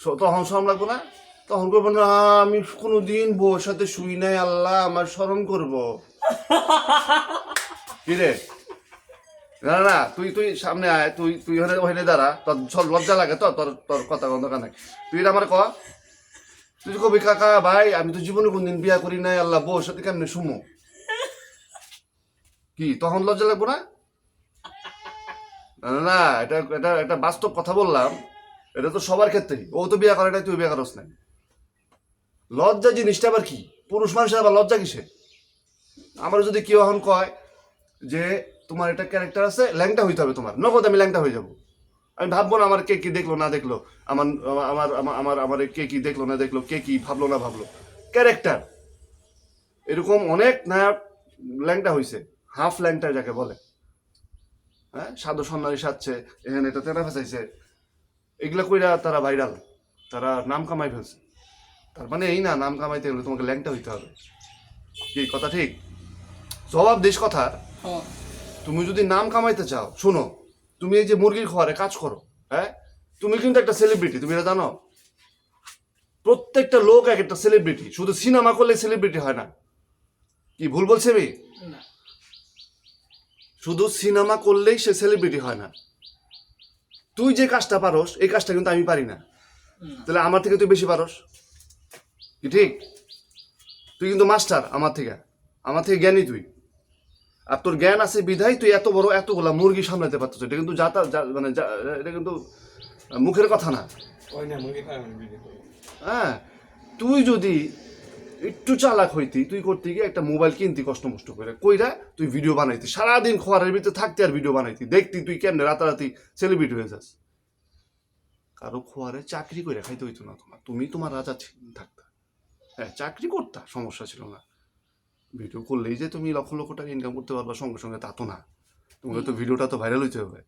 তখন শরম লাগবো না? তখন করব না আমি কোনো দিন বউর সাথে শুই নাই আল্লাহ আমার স্মরণ করব। কি রে? না না তুই তুই সামনে আয় তুই তুই ওখানে ওখানে দাঁড়া তোর সব লজ্জা লাগে তো তোর তোর কথা বন্ধ কানে। তুই আমার ক? তুই কবি কাকা ভাই আমি তো জীবনে কোনদিন বিয়া করি নাই আল্লাহ বউর সাথে কেমনে শুমো? কি তখন লজ্জা লাগবো না? না না, না এটা এটা একটা বাস্তব কথা বললাম। এটা তো সবার ক্ষেত্রেই। ও তো বিয়া করে তুই বিয়া করস নাই। লজ্জা জিনিসটা আবার কি? পুরুষ মানুষের আবার লজ্জা কিসে আমার যদি কেউ এখন কয় যে তোমার এটা ক্যারেক্টার আছে, ল্যাংটা হইতে হবে তোমার। নগদ আমি ল্যাংটা হয়ে যাব। আমি ভাববো না আমার কে কি দেখল, না দেখল। আমার আমার আমার আমার কে কি দেখল, না দেখল, কে কি ভাবলো, না ভাবলো। ক্যারেক্টার এরকম অনেক নায়ক ল্যাংটা হইছে। হাফ ল্যাংটা যাকে বলে। হ্যাঁ? সাধু সন্ন্যাসী সাজছে, এখানে এটা তেনা ফেসাইছে। এগুলা কইরা তারা ভাইরাল তারা নাম কামাই ফেলছে। তার মানে এই না নাম কামাইতে গেলে তোমাকে ল্যাংটা হইতে হবে। কি কথা ঠিক? জবাব দিস কথা। হ্যাঁ। তুমি যদি নাম কামাইতে চাও শোনো তুমি এই যে মুরগির খাওয়ারে কাজ করো হ্যাঁ? তুমি কিন্তু একটা সেলিব্রিটি তুমি এটা জানো? প্রত্যেকটা লোক এক একটা সেলিব্রিটি শুধু সিনেমা করলে সেলিব্রিটি হয় না। কি ভুল বলছে আমি? শুধু সিনেমা করলেই সে সেলিব্রিটি হয় না। তুই যে কাজটা পারস এই কাজটা কিন্তু আমি পারি না। তাহলে আমার থেকে তুই বেশি পারস। কি ঠিক? তুই কিন্তু মাস্টার আমার থেকে। আমার থেকে জ্ঞানী তুই। আর তোর জ্ঞান আছে বিধায় তুই এত বড় এতগুলা মুরগি সামলাতে পারছিস এটা কিন্তু যাতা যা- মানে যা- এটা কিন্তু মুখের কথা না। ওই না মুরগি খাই আমি ভিডিও করি। হ্যাঁ তুই যদি একটু চালাক হইতি, তুই করতে গিয়ে একটা মোবাইল কিনতি কষ্ট মষ্ট করে। কইরা তুই ভিডিও বানাইতি। সারাদিন খোয়ারের ভিতরে থাকতে আর ভিডিও বানাইতি। দেখতি তুই কেমনে রাতারাতি সেলিব্রিটি হয়ে যাস। কারও খোয়ারে চাকরি করে খাইতে হইতো না তোমার। তুমি তোমার রাজা থাকতা। হ্যাঁ চাকরি করতা, সমস্যা ছিল না। ভিডিও করলেই যে তুমি লক্ষ লক্ষ টাকা ইনকাম করতে পারবা, সঙ্গে সঙ্গে তা তো না। তোমাকে তো ভিডিওটা তো ভাইরাল হইতে হবে।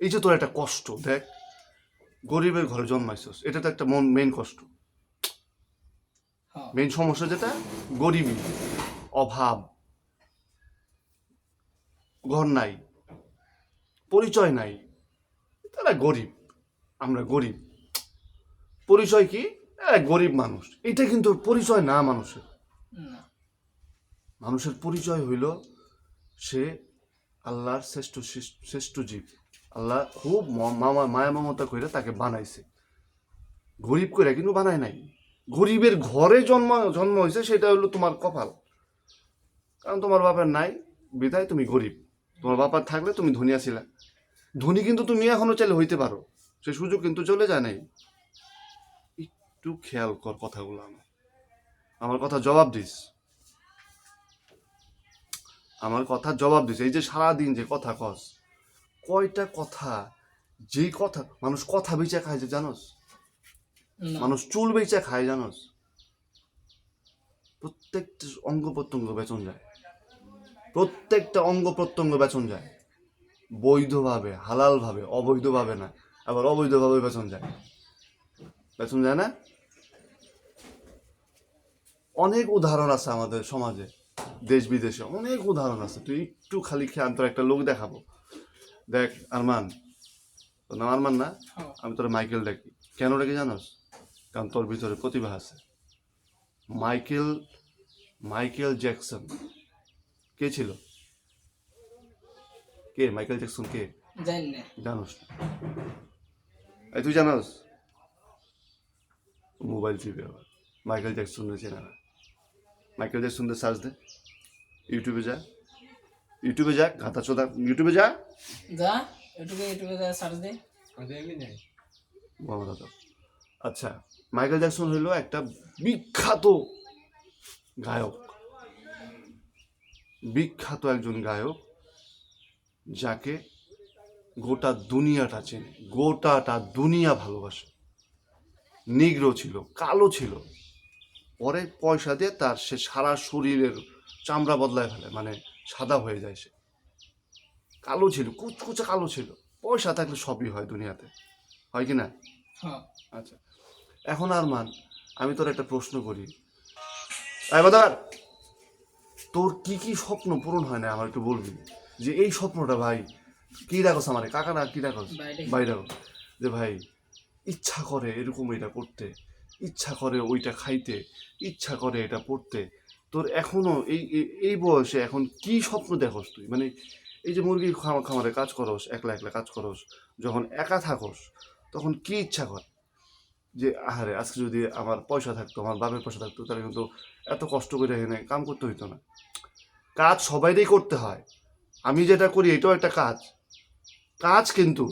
এই যে তোর একটা কষ্ট, দেখ, গরিবের ঘরে জন্মাইছস। এটা তো একটা মন মেইন কষ্ট। হ্যাঁ। মেইন সমস্যা যেটা গরিবী অভাব ঘর নাই পরিচয় নাই তারা গরিব আমরা গরিব। পরিচয় কি? গরিব মানুষ। এটা কিন্তু পরিচয় না মানুষের। মানুষের পরিচয় হইল সে আল্লাহর শ্রেষ্ঠ শ্রেষ্ঠ- জীব। আল্লাহ খুব ম- মামা মায়া মমতা করে তাকে বানাইছে। গরিব করে কিন্তু বানায় নাই। গরিবের ঘরে জন্ম জন্ম হয়েছে, সেটা হলো তোমার কপাল। কারণ তোমার বাবার নাই বিদায় তুমি গরিব। তোমার বাবার থাকলে তুমি ধনী ছিলা ধনী কিন্তু তুমি এখনও চাইলে হইতে পারো। সে সুযোগ কিন্তু চলে যায় নাই। একটু খেয়াল কর কথাগুলো আমার। আমার কথা জবাব দিস। আমার কথা জবাব দিছে এই যে সারাদিন যে কথা কস, কয়টা কথা, যেই কথা, মানুষ কথা বেচে যে জানোস? মানুষ চুল বেচে খায় জানোস প্রত্যেকটা অঙ্গ প্রত্যঙ্গ বেচন যায়। প্রত্যেকটা অঙ্গ প্রত্যঙ্গ বেচন যায়। বৈধভাবে হালালভাবে অবৈধভাবে না আবার অবৈধভাবে বেচন যায়। বেচন যায় না? অনেক উদাহরণ আছে আমাদের সমাজে দেশ বিদেশে অনেক উদাহরণ আছে। তুই একটু খালি খেয়ে তোর একটা লোক দেখাবো। দেখ আরমান। তোর নাম আরমান না? হ্যাঁ। আমি তোর মাইকেল ডাকি কেন ডাকি জানোস? কারণ তোর ভিতরে প্রতিভা আছে। Michael Michael Jackson. কে ছিল? কে? মাইকেল জ্যাকসন কে? জানি জানোস এই তুই জানোস? মোবাইল টিপে আবার। মাইকেল জ্যাকসন চেনা না মাইকেল জ্যাকসনদের সার্চ দে। ইউটিউবে যা। ইউটিউবে যা গাতা চোদা। ইউটিউবে যা। যা ইউটিউবে ইউটিউবে যা সার্চ দে। মোহাম্মদ আদম। আচ্ছা। মাইকেল জ্যাকসন হইল একটা বিখ্যাত গায়ক। বিখ্যাত একজন গায়ক যাকে গোটা দুনিয়াটা চেনে গোটাটা দুনিয়া ভালোবাসে। নিগ্রো ছিল কালো ছিল। পরে পয়সা দিয়ে তার সে সারা শরীরের চামড়া বদলায় ফেলে মানে সাদা হয়ে যায় সে। কালো ছিল কুচকুচে কালো ছিল। পয়সা থাকলে সবই হয় দুনিয়াতে। হয় কি না? হ্যাঁ। আচ্ছা। এখন আর মান? আমি তোর একটা প্রশ্ন করি। বাদার তোর কি কি স্বপ্ন পূরণ হয় না? আমার একটু বলবি? যে এই স্বপ্নটা ভাই কি রাখস আমারে? কাকা না কি রাখস ভাই রাখো যে ভাই ইচ্ছা করে এরকম এটা করতে ইচ্ছা করে ওইটা খাইতে ইচ্ছা করে এটা পড়তে তোর এখনও এই এই- বয়সে এখন কি স্বপ্ন দেখোস তুই? মানে এই যে মুরগি খামা খামারে কাজ করস একলা একলা কাজ করস যখন একা থাকস তখন কি ইচ্ছা কর? যে আহারে আজকে যদি আমার পয়সা থাকতো আমার বাপের পয়সা থাকতো তাহলে কিন্তু এত কষ্ট করে এখানে কাম করতে হইতো না। কাজ সবাইরই করতে হয়। আমি যেটা করি এটাও একটা কাজ। কাজ কিন্তু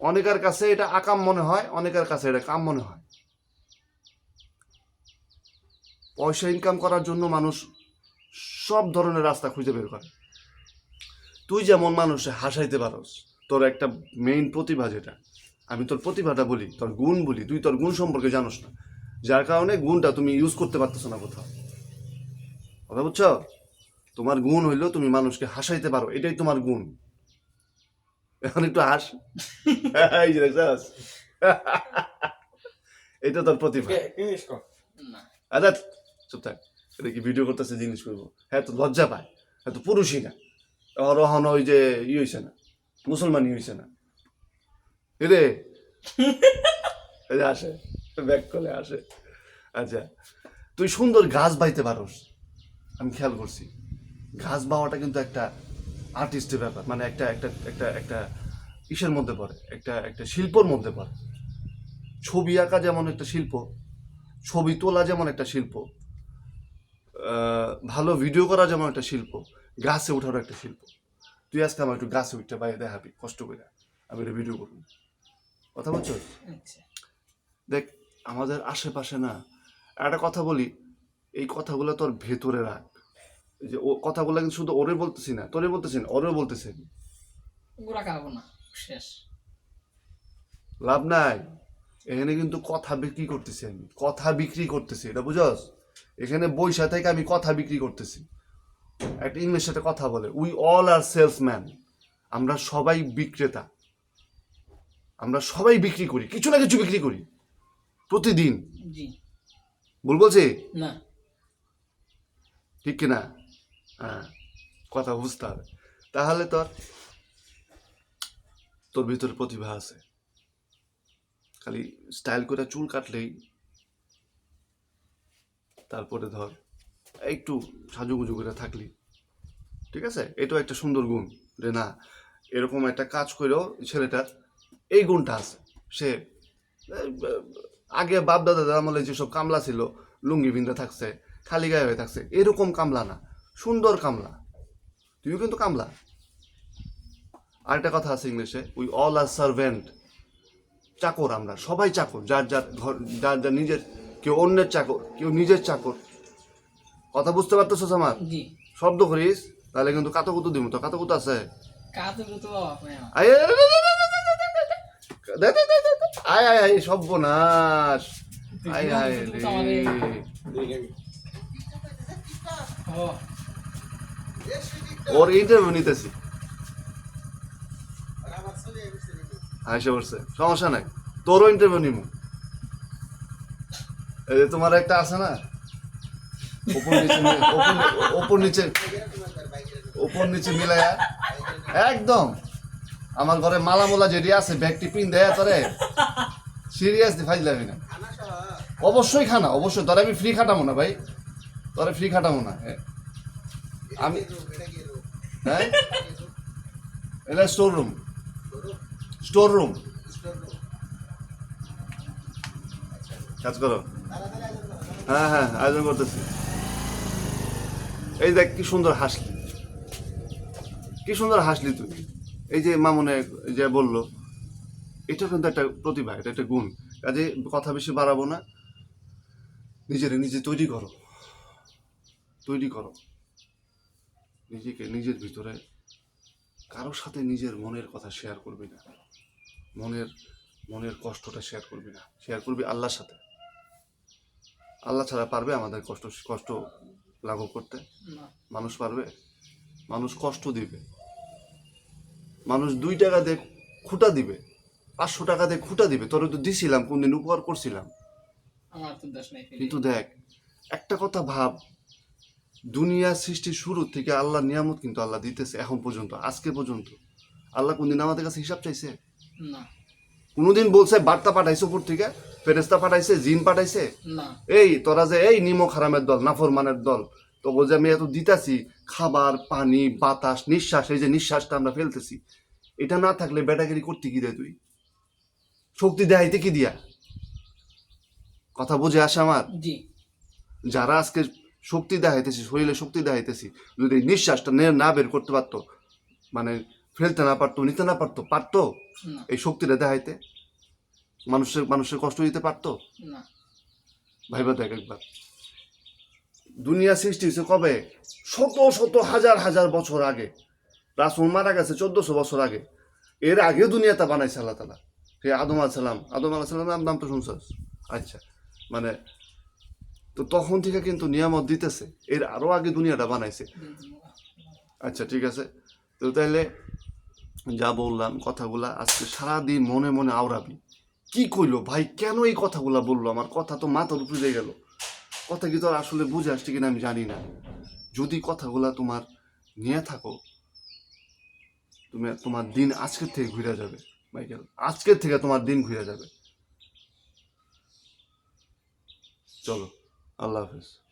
অনেকের কাছে এটা আকাম মনে হয় অনেকের কাছে এটা কাম মনে হয়। পয়সা ইনকাম করার জন্য মানুষ সব ধরনের রাস্তা খুঁজে বের করে। তুই যেমন মানুষে হাসাইতে পারস তোর একটা মেইন প্রতিভা যেটা আমি তোর প্রতিভাটা বলি তোর গুণ বলি তুই তোর গুণ সম্পর্কে জানোস না। যার কারণে গুণটা তুমি ইউজ করতে পারতেছো না কোথাও। কথা বুঝছ? তোমার গুণ হইল তুমি মানুষকে হাসাইতে পারো এটাই তোমার গুণ। এখন একটু হাস। এই এটা তোর প্রতিভা। আচ্ছা চুপ থাক। এটা কি ভিডিও করতেছে জিনিস করব? হ্যাঁ তো লজ্জা পায়। হ্যাঁ তো পুরুষই না। রহন ওই যে ই হয়েছে না মুসলমানই হয়েছে না। এই আসে ব্যাক করে আসে। আচ্ছা তুই সুন্দর গাছ বাইতে পারোস আমি খেয়াল করছি। গাছ বাওয়াটা কিন্তু একটা আর্টিস্টের ব্যাপার মানে একটা একটা একটা একটা ইসের মধ্যে পড়ে একটা একটা শিল্পর মধ্যে পড়ে। ছবি আঁকা যেমন একটা শিল্প ছবি তোলা যেমন একটা শিল্প ভালো ভিডিও করা যেমন একটা শিল্প গাছে ওঠারও একটা শিল্প। তুই আজকে আমার একটু গাছে উঠতে বাইরে দেখাবি কষ্ট করে। আমি একটা ভিডিও করব কথা বলছো? আচ্ছা। দেখ আমাদের আশেপাশে না একটা কথা বলি এই কথাগুলো তোর ভেতরে রাখ। যে ও কথাগুলো কিন্তু শুধু ওরে বলতেছি না তোরে বলতেছি না ওরেও বলতেছি। ওগুলা খাব না শেষ। লাভ নাই। এখানে কিন্তু কথা বিক্রি করতেছি আমি কথা বিক্রি করতেছি এটা বুঝস? এখানে বইসা থেকে আমি কথা বিক্রি করতেছি। একটা ইংলিশ সাথে কথা বলে উই অল আর সেলসম্যান আমরা সবাই বিক্রেতা। আমরা সবাই বিক্রি করি কিছু না কিছু বিক্রি করি প্রতিদিন। ভুল বলছি? না। ঠিক কিনা? হ্যাঁ কথা বুঝতে হবে। তাহলে তোর তোর ভিতরে প্রতিভা আছে। খালি স্টাইল করে চুল কাটলেই তারপরে ধর একটু সাজুগুজু করে থাকলি। ঠিক আছে? এটাও একটা সুন্দর গুণ যে না এরকম একটা কাজ করেও ছেলেটার এই গুণটা আছে সে আগে বাপ দাদাদের আমলে যেসব কামলা ছিল লুঙ্গি বিন্দা থাকছে খালি গায়ে হয়ে থাকছে এরকম কামলা না সুন্দর কামলা তুইও কিন্তু কামলা আরেকটা কথা আছে ইংলিশে উই অল আর সার্ভেন্ট চাকর আমরা সবাই চাকর যার যার ঘর যার যার নিজের কেউ অন্যের চাকর কেউ নিজের চাকর কথা বুঝতে পারতেছিস আমার শব্দ করিস তাহলে কিন্তু কাতকুতু দিব তো কাতকুতু আছে কাজ তো বাবা আপনি আমার। আয় আয়, আয়, আয়, রে। ওর ইন্টারভিউ নিতেছি। সমস্যা নাই তোরও ইন্টারভিউ নিব এই যে তোমার একটা আছে না? ওপর নিচে উপর নিচে উপর নিচে মিলাইয়া। একদম। আমার ঘরে মালা মোলা যেটি আছে, ব্যাগটি পিন দেয় তোরে। সিরিয়াসলি ফাইল লাগবে না। অবশ্যই খানা, অবশ্যই। তোরে আমি ফ্রি খাটাবো না ভাই। তোরে ফ্রি খাটাবো না। আমি হ্যাঁ? এটা স্টোর রুম স্টোর রুম কাজ করো। হ্যাঁ হ্যাঁ আয়োজন করতেছি। এই দেখ, কি সুন্দর হাসলি। কি সুন্দর হাসলি তুই। এই যে মামনে যে বলল এটা কিন্তু একটা প্রতিভা এটা একটা গুণ। কাজে কথা বেশি বাড়াবো না। নিজেরে নিজে তৈরি করো। তৈরি করো। নিজেকে নিজের ভিতরে কারোর সাথে নিজের মনের কথা শেয়ার করবি না। মনের মনের কষ্টটা শেয়ার করবি না। শেয়ার করবি আল্লাহর সাথে। আল্লাহ ছাড়া পারবে আমাদের কষ্ট কষ্ট লাঘব করতে। মানুষ পারবে। মানুষ কষ্ট দিবে। মানুষ দুই টাকা দিয়ে খুঁটা দিবে পাঁচশো টাকা দিয়ে খুঁটা দিবে। তোর তো দিছিলাম কোনদিন উপকার করছিলাম। কিন্তু দেখ একটা কথা ভাব দুনিয়া সৃষ্টির শুরু থেকে আল্লাহ নিয়ামত কিন্তু আল্লাহ দিতেছে এখন পর্যন্ত আজকে পর্যন্ত। আল্লাহ কোনদিন আমাদের কাছে হিসাব চাইছে? কোনোদিন বলছে বার্তা পাঠাইছে উপর থেকে ফেরেস্তা পাঠাইছে জিন পাঠাইছে? এই তোরা যে এই নিমক হারামের দল নাফরমানের দল তো যে আমি এত দিতাছি খাবার পানি বাতাস নিঃশ্বাস এই যে নিঃশ্বাসটা আমরা ফেলতেছি এটা না থাকলে ব্যাটাগিরি করতে কি দেয় তুই? শক্তি দেখাইতে কি দিয়া? কথা বুঝে আসে আমার? যারা আজকে শক্তি দেখাইতেছি শরীরে শক্তি দেখাইতেছি যদি নিঃশ্বাসটা নে- না বের করতে পারতো মানে ফেলতে না পারতো নিতে না পারতো পারতো? এই শক্তিটা দেখাইতে? মানুষের মানুষের কষ্ট দিতে পারতো? ভাইবা দেখ একবার। দুনিয়া সৃষ্টি হয়েছে কবে? শত শত, হাজার হাজার বছর আগে। রাসুল মারা গেছে চোদ্দশো বছর আগে। এর আগে দুনিয়াটা বানাইছে আল্লাহ তালা সে আদম আলাইসালাম আদম আলাইসালামের নাম তো শুনছস? আচ্ছা মানে তো তখন থেকে কিন্তু নিয়ামত দিতেছে। এর আরও আগে দুনিয়াটা বানাইছে। আচ্ছা ঠিক আছে। তো তাইলে যা বললাম কথাগুলা আজকে সারাদিন মনে মনে আওড়াবি। কি কইলো? ভাই, কেন এই কথাগুলা বলল? আমার কথা তো মাথার উপরে গেল। কথা কি তোর আসলে বুঝে আসছে কিনা আমি জানি না। যদি কথাগুলো তোমার নিয়ে থাকো, তুমি তোমার দিন আজকের থেকে ঘুরে যাবে, মাইকেল। আজকের থেকে তোমার দিন ঘুরে যাবে। চলো, আল্লাহ হাফেজ।